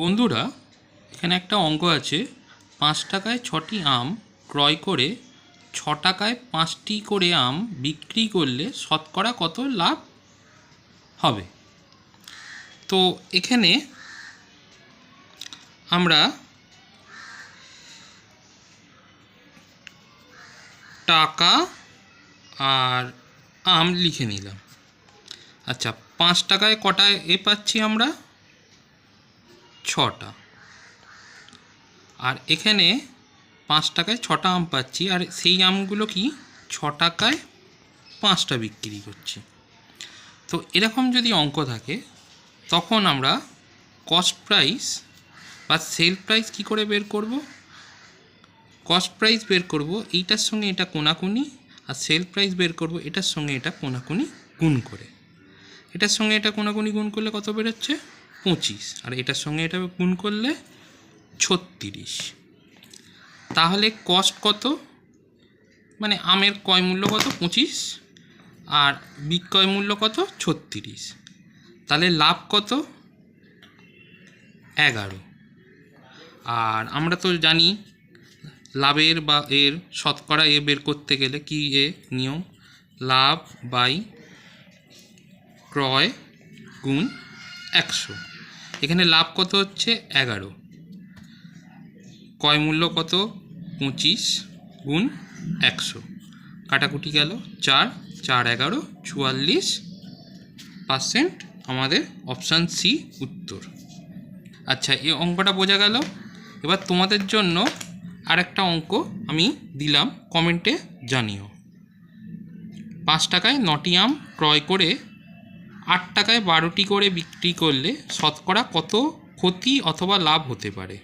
বন্ধুরা, এখানে একটা অঙ্ক আছে। পাঁচ টাকায় ছটি আম ক্রয় করে ছ টাকায় পাঁচটি করে আম বিক্রি করলে শতকরা কত লাভ হবে? তো এখানে আমরা টাকা আর আম লিখে নিলাম। আচ্ছা পাঁচ টাকায় কটায় এ পাচ্ছি আমরা? ছটা। আর এখানে পাঁচ টাকায় ছটা আম পাচ্ছি, আর সেই আমগুলো কি ছ টাকায় পাঁচটা বিক্রি করছি। তো এরকম যদি অঙ্ক থাকে, তখন আমরা কস্ট প্রাইস বা সেল প্রাইস কি করে বের করব? কস্ট প্রাইস বের করব, এইটার সঙ্গে এটা কোনাকুনি, আর সেল প্রাইস বের করব, এটার সঙ্গে এটা কোনাকুনি গুণ করে। এটার সঙ্গে এটা কোনাকুনি গুণ করলে কত বেরোচ্ছে? পঁচিশ। আর এটার সঙ্গে এটা গুণ করলে ছত্রিশ। তাহলে কস্ট কত? মানে আমের ক্রয় মূল্য কত? পঁচিশ। আর বিক্রয় মূল্য কত? ছত্রিশ। তাহলে লাভ কত? এগারো। আর আমরা তো জানি লাভের বা এর, শতকরা এ বের করতে গেলে কি এ নিয়ম? লাভ বাই ক্রয় গুণ একশো। এখানে লাভ কত হচ্ছে? এগারো। ক্রয় মূল্য কত? পঁচিশ গুণ একশো। কাটাকুটি গেল চার চার এগারো, চুয়াল্লিশ পার্সেন্ট আমাদের অপশান সি উত্তর। আচ্ছা এই অঙ্কটা বোঝা গেল। এবার তোমাদের জন্য আরেকটা অঙ্ক আমি দিলাম কমেন্টে জানিও। পাঁচ টাকায় নটি আম ক্রয় করে আট টাকায় বারোটি করে বিক্রি করলে শতকরা কত ক্ষতি অথবা লাভ হতে পারে?